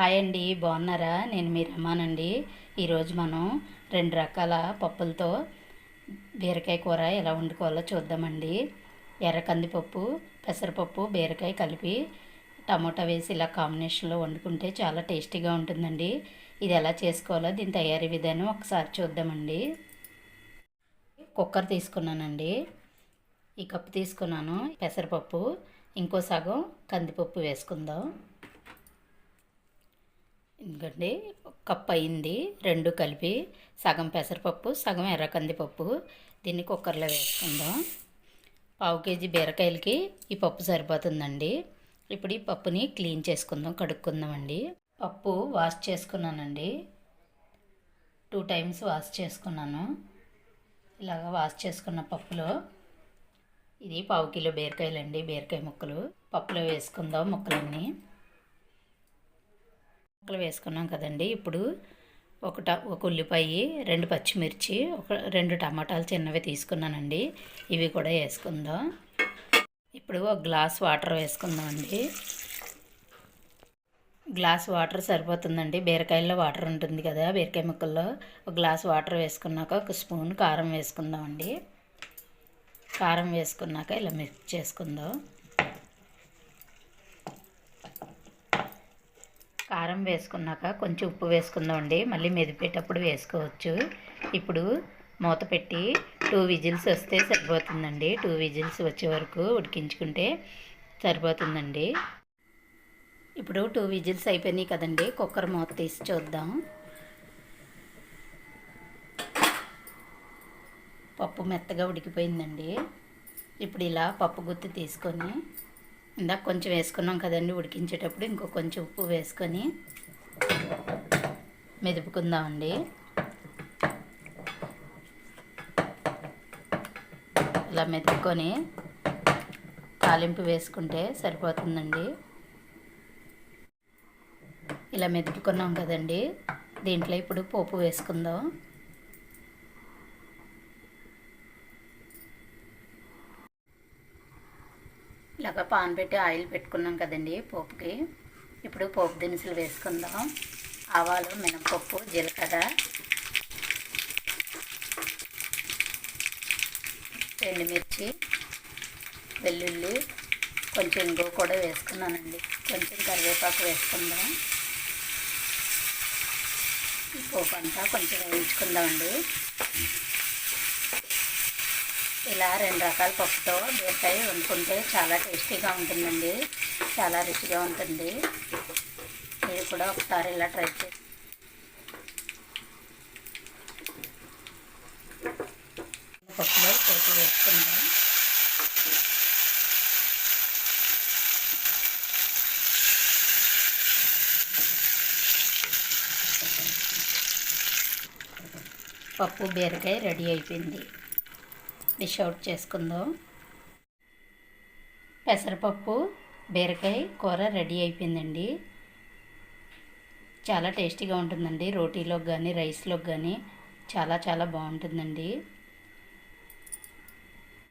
Hi అండి బాగున్నారా? నేను మీ రమానండి. ఈరోజు మనం రెండు రకాల పప్పులతో బీరకాయ కూర ఎలా వండుకోవాలో చూద్దామండి. ఎర్ర కందిపప్పు పెసరపప్పు బీరకాయ కలిపి టమోటా వేసి ఇలా కాంబినేషన్లో వండుకుంటే చాలా టేస్టీగా ఉంటుందండి. ఇది ఎలా చేసుకోవాలో దీని తయారీ విధానం ఒకసారి చూద్దామండి. కుక్కర్ తీసుకున్నానండి. ఈ కప్పు తీసుకున్నాను. పెసరపప్పు ఇంకో సగం కందిపప్పు వేసుకుందాం. ఎందుకండి కప్ అయింది రెండు కలిపి సగం పెసరపప్పు సగం ఎర్ర కందిపప్పు. దీన్ని కుక్కర్లో వేసుకుందాం. పావు కేజీ బీరకాయలకి ఈ పప్పు సరిపోతుందండి. ఇప్పుడు ఈ పప్పుని క్లీన్ చేసుకుందాం కడుక్కుందామండి. పప్పు వాష్ చేసుకున్నానండి. టూ టైమ్స్ వాష్ చేసుకున్నాను. ఇలాగ వాష్ చేసుకున్న పప్పులో ఇది పావు కిలో బీరకాయలండి బీరకాయ ముక్కలు. పప్పులో వేసుకుందాం ముక్కలన్నీ. ముక్కలు వేసుకున్నాం కదండి. ఇప్పుడు ఒక ఒక ఉల్లిపాయ రెండు పచ్చిమిర్చి ఒక రెండు టమాటాలు చిన్నవి తీసుకున్నానండి. ఇవి కూడా వేసుకుందాం. ఇప్పుడు ఒక గ్లాస్ వాటర్ వేసుకుందామండి. గ్లాస్ వాటర్ సరిపోతుందండి. బీరకాయల్లో వాటర్ ఉంటుంది కదా బీరకాయ ముక్కల్లో. ఒక గ్లాస్ వాటర్ వేసుకున్నాక ఒక స్పూన్ కారం వేసుకుందామండి. కారం వేసుకున్నాక ఇలా మిక్స్ చేసుకుందాం. కారం వేసుకున్నాక కొంచెం ఉప్పు వేసుకుందామండి మళ్ళీ మెదిపేటప్పుడు వేసుకోవచ్చు. ఇప్పుడు మూత పెట్టి టూ విజిల్స్ వస్తే సరిపోతుందండి. టూ విజిల్స్ వచ్చే వరకు ఉడికించుకుంటే సరిపోతుందండి. ఇప్పుడు టూ విజిల్స్ అయిపోయినాయి కదండి. కుక్కర్ మూత తీసి చూద్దాం. పప్పు మెత్తగా ఉడికిపోయిందండి. ఇప్పుడు ఇలా పప్పు గుత్తి తీసుకొని ఇందాక కొంచెం వేసుకున్నాం కదండి ఉడికించేటప్పుడు ఇంకో కొంచెం ఉప్పు వేసుకొని మెదుపుకుందామండి. ఇలా మెదుపుకొని తాలింపు వేసుకుంటే సరిపోతుందండి. ఇలా మెదుపుకున్నాం కదండి దీంట్లో ఇప్పుడు పోపు వేసుకుందాం. ఇలాగ పాన్ పెట్టి ఆయిల్ పెట్టుకున్నాం కదండి పోపుకి. ఇప్పుడు పోపు దినుసులు వేసుకుందాం. ఆవాలు మినపప్పు జీలకర్ర. ఎండుమిర్చి వెల్లుల్లి కొంచెం ఇంగువ కూడా వేసుకున్నానండి. కొంచెం కరివేపాకు వేసుకుందాం. పోపు అంతా కొంచెం వేయించుకుందామండి. ఇలా రెండు రకాల పప్పుతో బీరకాయ వండుకుంటే చాలా టేస్టీగా ఉంటుందండి. చాలా రుచిగా ఉంటుంది. మీరు కూడా ఒకసారి ఇలా ట్రై చేసి పప్పులో పోపు వేసుకుందాం. పప్పు బీరకాయ రెడీ అయిపోయింది. డిష్ అవుట్ చేసుకుందాం. పెసరపప్పు బీరకాయ కూర రెడీ అయిపోయిందండి. చాలా టేస్టీగా ఉంటుందండి. రోటీలోకి కానీ రైస్లోకి కానీ చాలా చాలా బాగుంటుందండి.